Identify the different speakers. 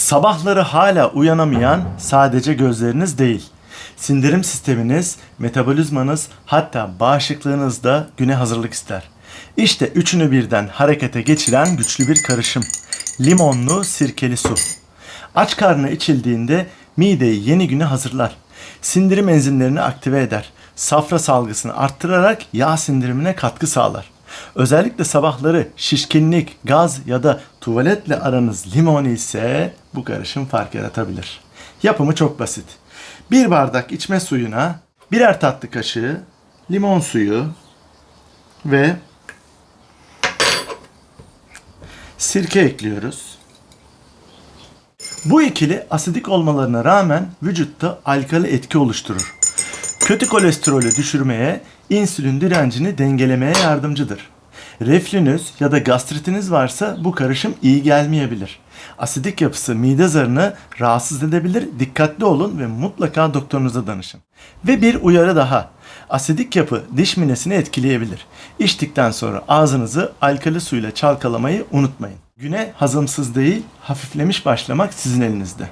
Speaker 1: Sabahları hala uyanamayan sadece gözleriniz değil. Sindirim sisteminiz, metabolizmanız hatta bağışıklığınız da güne hazırlık ister. İşte üçünü birden harekete geçiren güçlü bir karışım. Limonlu sirkeli su. Aç karnına içildiğinde mideyi yeni güne hazırlar. Sindirim enzimlerini aktive eder. Safra salgısını arttırarak yağ sindirimine katkı sağlar. Özellikle sabahları şişkinlik, gaz ya da tuvaletle aranız limon ise bu karışım fark yaratabilir. Yapımı çok basit. Bir bardak içme suyuna birer tatlı kaşığı limon suyu ve sirke ekliyoruz. Bu ikili asidik olmalarına rağmen vücutta alkali etki oluşturur. Kötü kolesterolü düşürmeye, insülin direncini dengelemeye yardımcıdır. Reflünüz ya da gastritiniz varsa bu karışım iyi gelmeyebilir. Asidik yapısı mide zarını rahatsız edebilir. Dikkatli olun ve mutlaka doktorunuza danışın. Ve bir uyarı daha. Asidik yapı diş minesini etkileyebilir. İçtikten sonra ağzınızı alkali suyla çalkalamayı unutmayın. Güne hazımsız değil, hafiflemiş başlamak sizin elinizde.